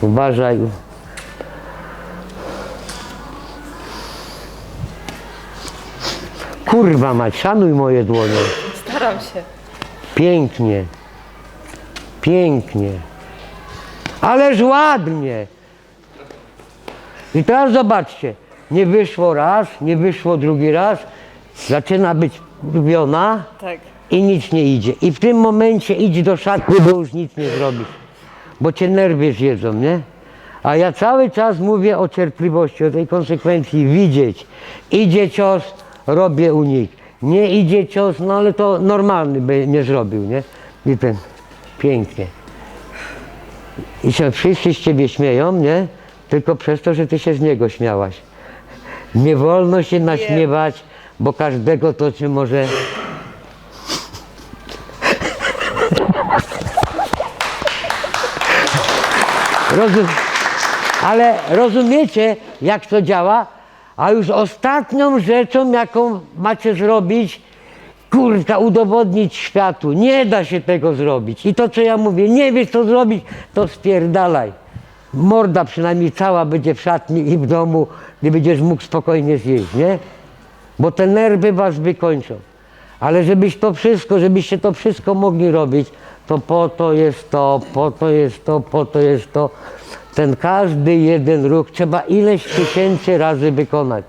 Uważaj. Kurwa mać, szanuj moje dłonie. Staram się. Pięknie. Pięknie. Ależ ładnie. I teraz zobaczcie. Nie wyszło raz, nie wyszło drugi raz. Zaczyna być lubiona Tak. i nic nie idzie. I w tym momencie idź do szatni, bo już nic nie zrobisz. Bo cię nerwy zjedzą, nie? A ja cały czas mówię o cierpliwości, o tej konsekwencji, widzieć. Idzie cios, robię unik. Nie idzie cios, no ale to normalny by nie zrobił, nie? I ten, pięknie. I się wszyscy z ciebie śmieją, nie? Tylko przez to, że ty się z niego śmiałaś. Nie wolno się naśmiewać, bo każdego to cię może Rozum... Ale rozumiecie, jak to działa? A już ostatnią rzeczą, jaką macie zrobić, kurka, udowodnić światu. Nie da się tego zrobić. I to, co ja mówię, nie wiesz, co zrobić, to spierdalaj. Morda przynajmniej cała będzie w szatni i w domu, gdy będziesz mógł spokojnie zjeść, nie? Bo te nerwy was wykończą. Ale żebyś to wszystko, żebyście to wszystko mogli robić, to po to jest to, po to jest to, po to jest to. Ten każdy jeden ruch trzeba ileś tysięcy razy wykonać.